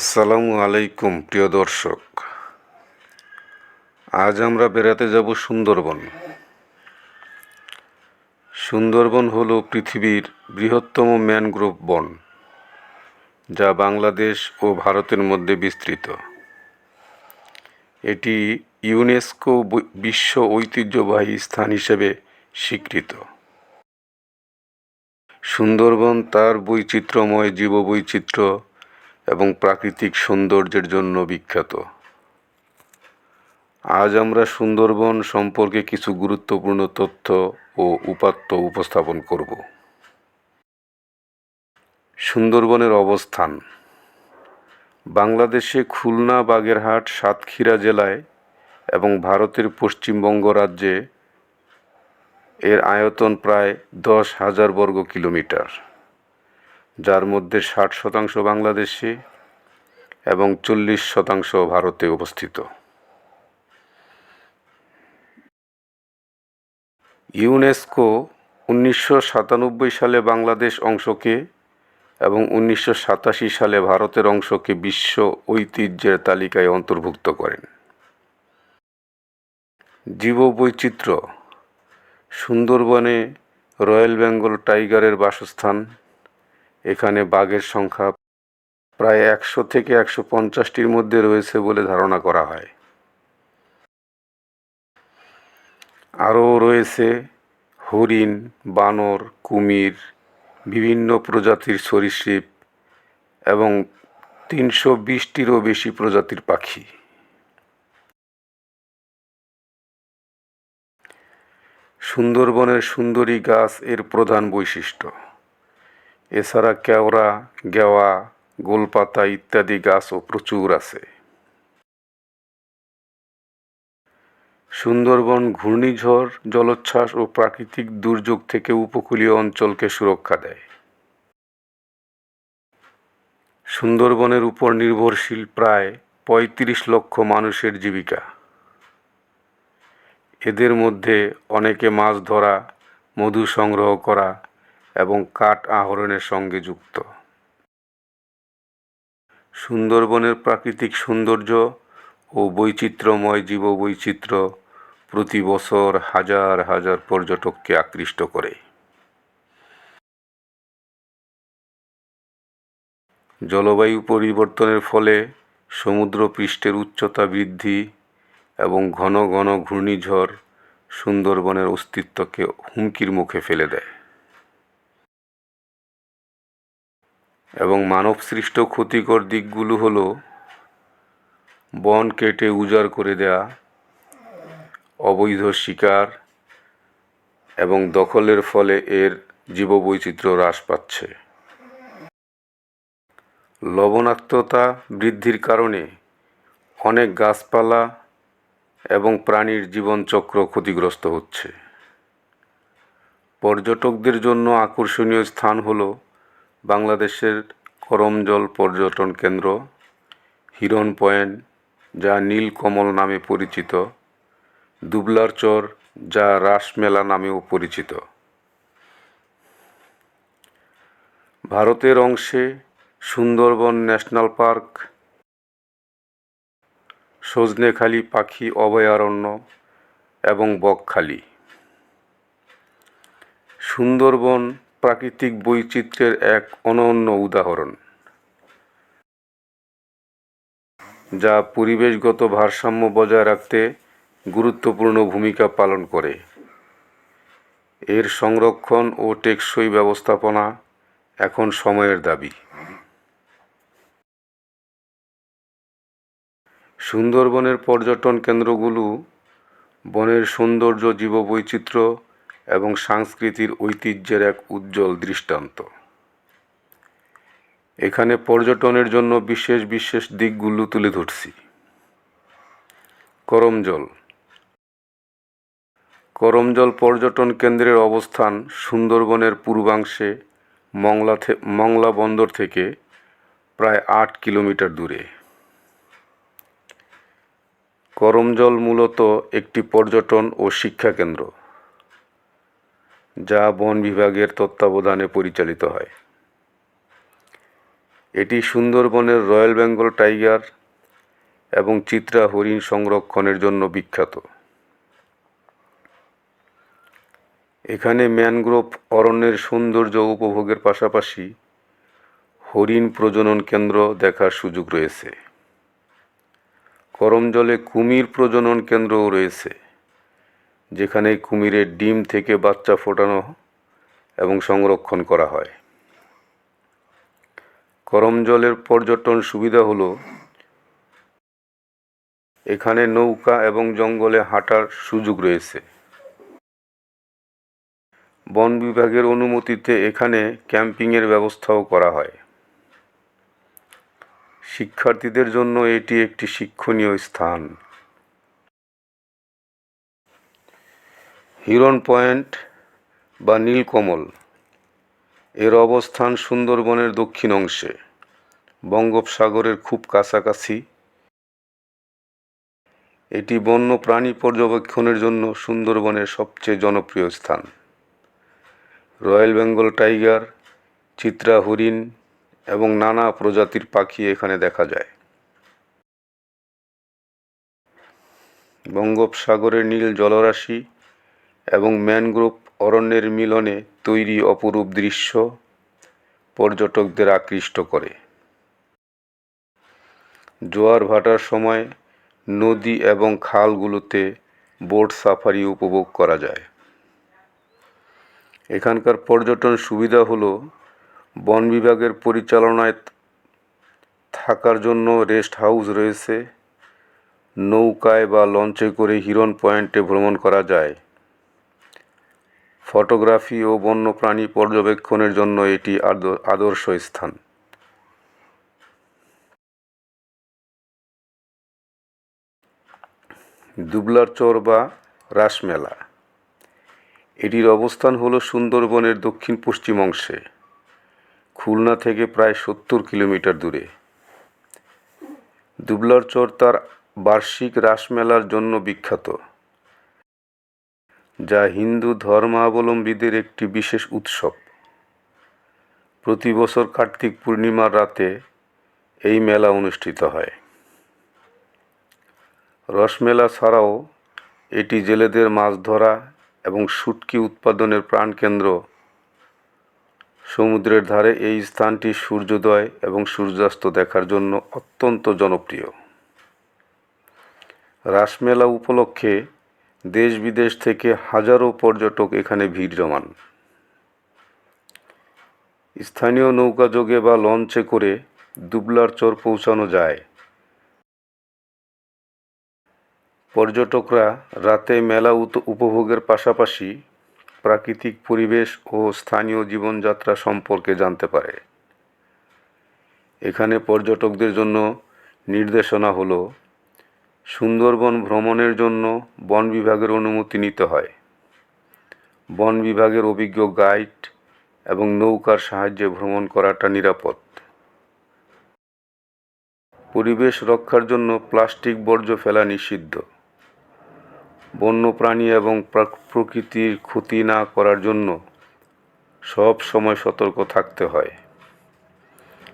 আসসালামু আলাইকুম, প্রিয় দর্শক। আজ আমরা বেড়াতে যাব সুন্দরবন। সুন্দরবন হলো পৃথিবীর বৃহত্তম ম্যানগ্রোভ বন, যা বাংলাদেশ ও ভারতের মধ্যে বিস্তৃত। এটি ইউনেস্কো বিশ্ব ঐতিহ্যবাহী স্থান হিসেবে স্বীকৃত। সুন্দরবন তার বৈচিত্র্যময় জীববৈচিত্র্য এবং প্রাকৃতিক সৌন্দর্যের জন্য বিখ্যাত। আজ আমরা সুন্দরবন সম্পর্কে কিছু গুরুত্বপূর্ণ তথ্য ও উপাত্ত উপস্থাপন করব। সুন্দরবনের অবস্থান। বাংলাদেশে খুলনা, বাগেরহাট, সাতক্ষীরা জেলায় এবং ভারতের পশ্চিমবঙ্গ রাজ্যে এর আয়তন প্রায় দশ হাজার বর্গ কিলোমিটার। যার মধ্যে ষাট শতাংশ বাংলাদেশে এবং চল্লিশ শতাংশ ভারতে অবস্থিত। ইউনেস্কো উনিশশো সাতানব্বই সালে বাংলাদেশ অংশকে এবং উনিশশো সাতাশি সালে ভারতের অংশকে বিশ্ব ঐতিহ্যের তালিকায় অন্তর্ভুক্ত করেন। জীববৈচিত্র্য, সুন্দরবনে রয়্যাল বেঙ্গল টাইগারের বাসস্থান এখানে বাঘের সংখ্যা প্রায় একশো থেকে একশো পঞ্চাশটির মধ্যে রয়েছে বলে ধারণা করা হয়। আরও রয়েছে হরিণ, বানর, কুমির, বিভিন্ন প্রজাতির সরীসৃপ এবং তিনশো বিশটিরও বেশি প্রজাতির পাখি। সুন্দরবনের সুন্দরী গাছ এর প্রধান বৈশিষ্ট্য। এছাড়া কেওড়া, গেওয়া, গোলপাতা ইত্যাদি গাছও প্রচুর আছে। সুন্দরবন ঘূর্ণিঝড়, জলোচ্ছ্বাস ও প্রাকৃতিক দুর্যোগ থেকে উপকূলীয় অঞ্চলকে সুরক্ষা দেয়। সুন্দরবনের উপর নির্ভরশীল প্রায় পঁয়ত্রিশ লক্ষ মানুষের জীবিকা। এদের মধ্যে অনেকে মাছ ধরা, মধু সংগ্রহ করা এবং কাঠ আহরণের সঙ্গে যুক্ত। সুন্দরবনের প্রাকৃতিক সৌন্দর্য ও বৈচিত্র্যময় জীববৈচিত্র্য প্রতি বছর হাজার হাজার পর্যটককে আকৃষ্ট করে। জলবায়ু পরিবর্তনের ফলে সমুদ্রপৃষ্ঠের উচ্চতা বৃদ্ধি এবং ঘন ঘন ঘূর্ণিঝড় সুন্দরবনের অস্তিত্বকে হুমকির মুখে ফেলে দেয়। এবং মানবসৃষ্ট ক্ষতিকর দিকগুলো হলো বন কেটে উজাড় করে দেয়া, অবৈধ শিকার এবং দখলের ফলে এর জীববৈচিত্র্য হ্রাস পাচ্ছে। লবণাক্ততা বৃদ্ধির কারণে অনেক গাছপালা এবং প্রাণীর জীবনচক্র ক্ষতিগ্রস্ত হচ্ছে। পর্যটকদের জন্য আকর্ষণীয় স্থান হলো বাংলাদেশের করমজল পর্যটন কেন্দ্র হিরন পয়েন্ট, যা নীলকমল নামে পরিচিত, দুবলার চর, যা রাসমেলা নামেও পরিচিত। ভারতের অংশে সুন্দরবন ন্যাশনাল পার্ক, সজনেখালি পাখি অভয়ারণ্য এবং বকখালি। সুন্দরবন প্রাকৃতিক বৈচিত্র্যের এক অনন্য উদাহরণ। যা পরিবেশগত ভারসাম্য বজায় রাখতে গুরুত্বপূর্ণ ভূমিকা পালন করে। এর সংরক্ষণ ও টেকসই ব্যবস্থাপনা এখন সময়ের দাবি। সুন্দরবনের পর্যটন কেন্দ্রগুলো বনের সৌন্দর্য জীববৈচিত্র্য এবং সংস্কৃতির ঐতিহ্যের এক উজ্জ্বল দৃষ্টান্ত। এখানে পর্যটনের জন্য বিশেষ বিশেষ দিকগুলো তুলে ধরছি। করমজল। করমজল পর্যটন কেন্দ্রের অবস্থান সুন্দরবনের পূর্বাংশে মংলা মংলা বন্দর থেকে প্রায় আট কিলোমিটার দূরে। করমজল মূলত একটি পর্যটন ও শিক্ষা কেন্দ্র। যা বন বিভাগের তত্ত্বাবধানে পরিচালিত হয়। এটি সুন্দরবনের রয়্যাল বেঙ্গল টাইগার এবং চিত্রা হরিণ সংরক্ষণের জন্য বিখ্যাত। এখানে ম্যানগ্রোভ অরণ্যের সৌন্দর্য উপভোগের পাশাপাশি হরিণ প্রজনন কেন্দ্র দেখার সুযোগ রয়েছে। করমজলে কুমির প্রজনন কেন্দ্রও রয়েছে। যেখানে কুমিরের ডিম থেকে বাচ্চা ফোটানো এবং সংরক্ষণ করা হয়। করমজলের পর্যটন সুবিধা হলো, এখানে নৌকা এবং জঙ্গলে হাঁটার সুযোগ রয়েছে। বন বিভাগের অনুমতিতে এখানে ক্যাম্পিংয়ের ব্যবস্থাও করা হয়। শিক্ষার্থীদের জন্য এটি একটি শিক্ষণীয় স্থান। হিরন পয়েন্ট বা নীলকমল। এর অবস্থান সুন্দরবনের দক্ষিণ অংশে, বঙ্গোপসাগরের খুব কাছাকাছি। এটি বন্য প্রাণী পর্যবেক্ষণের জন্য সুন্দরবনের সবচেয়ে জনপ্রিয় স্থান। রয়্যাল বেঙ্গল টাইগার, চিত্রা হরিণ এবং নানা প্রজাতির পাখি এখানে দেখা যায়। বঙ্গোপসাগরের নীল জলরাশি ম্যানগ্রোভ অরণ্যের মিলনে তৈরি অপরূপ দৃশ্য পর্যটকদের আকৃষ্ট করে। জোয়ার ভাটার সময় নদী এবং খালগুলোতে বোট সাফারি উপভোগ করা যায়। এখানকার পর্যটন সুবিধা হলো বন বিভাগের পরিচালনায় থাকার জন্য রেস্ট হাউস রয়েছে। নৌকায় বা লঞ্চে করে হিরন পয়েন্টে ভ্রমণ করা যায়। ফটোগ্রাফি ও বন্যপ্রাণী পর্যবেক্ষণের জন্য এটি আদ- আদর্শ স্থান। দুবলার চর বা রাসমেলা। এটির অবস্থান হলো সুন্দরবনের দক্ষিণ পশ্চিম অংশে। খুলনা থেকে প্রায় সত্তর কিলোমিটার দূরে। দুবলার চর তার বার্ষিক রাসমেলার জন্য বিখ্যাত। যা হিন্দু ধর্মাবলম্বীদের একটি বিশেষ উৎসব। প্রতি বছর কার্তিক পূর্ণিমার রাতে এই মেলা অনুষ্ঠিত হয়। রসমেলা ছাড়াও এটি জেলেদের মাছ ধরা এবং শুটকি উৎপাদনের প্রাণকেন্দ্র। সমুদ্রের ধারে এই স্থানটি সূর্যোদয় এবং সূর্যাস্ত দেখার জন্য অত্যন্ত জনপ্রিয়। রাসমেলা উপলক্ষে দেশ বিদেশ থেকে হাজারো পর্যটক এখানে ভিড় জমান। স্থানীয় নৌকাযোগে বা লঞ্চে করে দুবলার চর পৌঁছানো যায়। পর্যটকরা রাতে মেলা উপভোগের পাশাপাশি প্রাকৃতিক পরিবেশ ও স্থানীয় জীবনযাত্রা সম্পর্কে জানতে পারে। এখানে পর্যটকদের জন্য নির্দেশনা হলো সুন্দরবন ভ্রমণের জন্য বন বিভাগের অনুমতি নিতে হয়। বন বিভাগের অভিজ্ঞ গাইড এবং নৌকার সাহায্যে ভ্রমণ করাটা নিরাপদ। পরিবেশ রক্ষার জন্য প্লাস্টিক বর্জ্য ফেলা নিষিদ্ধ। বন্যপ্রাণী এবং প্রকৃতির ক্ষতি না করার জন্য সব সময় সতর্ক থাকতে হয়।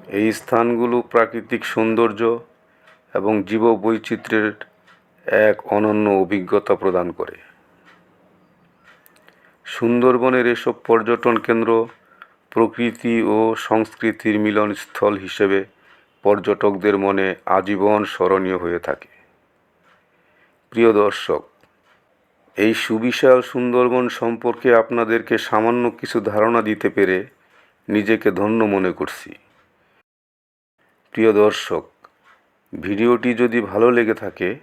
এই স্থানগুলো প্রাকৃতিক সৌন্দর্য এবং জীববৈচিত্র্যের এক অনন্য অভিজ্ঞতা প্রদান করে। সুন্দরবনের এসব পর্যটন কেন্দ্র প্রকৃতি ও সংস্কৃতির মিলনস্থল হিসেবে পর্যটকদের মনে আজীবন স্মরণীয় হয়ে থাকে। প্রিয় দর্শক, এই সুবিশাল সুন্দরবন সম্পর্কে আপনাদেরকে সামান্য কিছু ধারণা দিতে পেরে নিজেকে ধন্য মনে করছি। প্রিয় দর্শক, ভিডিওটি যদি ভালো লেগে থাকে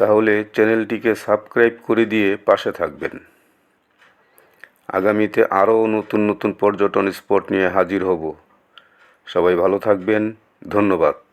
তাহলে চ্যানেলটিকে সাবস্ক্রাইব করে দিয়ে পাশে থাকবেন। আগামীতে আরও নতুন নতুন পর্যটন স্পট নিয়ে হাজির হব। সবাই ভালো থাকবেন। ধন্যবাদ।